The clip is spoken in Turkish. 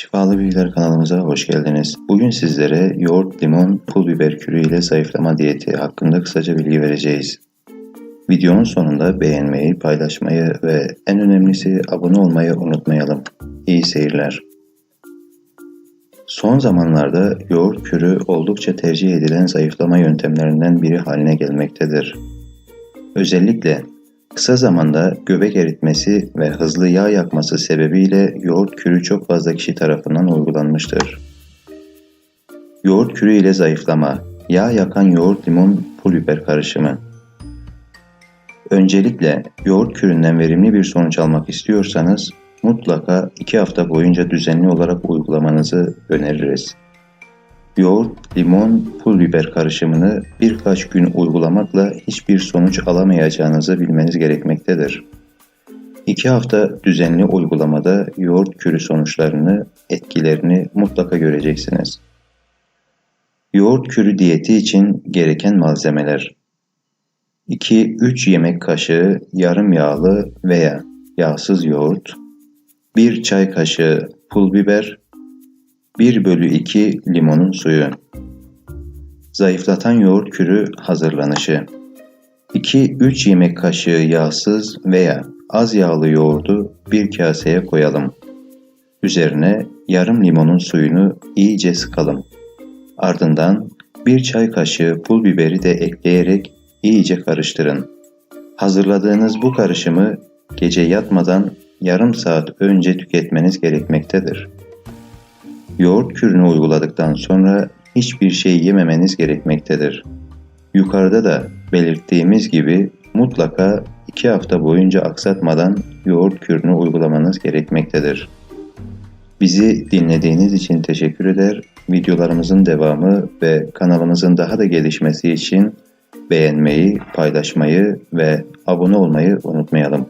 Şifalı Bilgiler kanalımıza hoş geldiniz. Bugün sizlere yoğurt, limon, pul biber kürü ile zayıflama diyeti hakkında kısaca bilgi vereceğiz. Videonun sonunda beğenmeyi, paylaşmayı ve en önemlisi abone olmayı unutmayalım. İyi seyirler. Son zamanlarda yoğurt kürü oldukça tercih edilen zayıflama yöntemlerinden biri haline gelmektedir. Özellikle Kısa zamanda göbek eritmesi ve hızlı yağ yakması sebebiyle yoğurt kürü çok fazla kişi tarafından uygulanmıştır. Yoğurt kürü ile zayıflama, yağ yakan yoğurt limon pul biber karışımı. Öncelikle yoğurt küründen verimli bir sonuç almak istiyorsanız mutlaka 2 hafta boyunca düzenli olarak uygulamanızı öneririz. Yoğurt, limon, pul biber karışımını birkaç gün uygulamakla hiçbir sonuç alamayacağınızı bilmeniz gerekmektedir. 2 hafta düzenli uygulamada yoğurt kürü sonuçlarını, etkilerini mutlaka göreceksiniz. Yoğurt kürü diyeti için gereken malzemeler 2-3 yemek kaşığı yarım yağlı veya yağsız yoğurt 1 çay kaşığı pul biber 1 bölü 2 limonun suyu. Zayıflatan yoğurt kürü hazırlanışı. 2-3 yemek kaşığı yağsız veya az yağlı yoğurdu bir kaseye koyalım. Üzerine yarım limonun suyunu iyice sıkalım. Ardından bir çay kaşığı pul biberi de ekleyerek iyice karıştırın. Hazırladığınız bu karışımı gece yatmadan yarım saat önce tüketmeniz gerekmektedir. Yoğurt kürünü uyguladıktan sonra hiçbir şey yememeniz gerekmektedir. Yukarıda da belirttiğimiz gibi mutlaka 2 hafta boyunca aksatmadan yoğurt kürünü uygulamanız gerekmektedir. Bizi dinlediğiniz için teşekkür eder. Videolarımızın devamı ve kanalımızın daha da gelişmesi için beğenmeyi, paylaşmayı ve abone olmayı unutmayalım.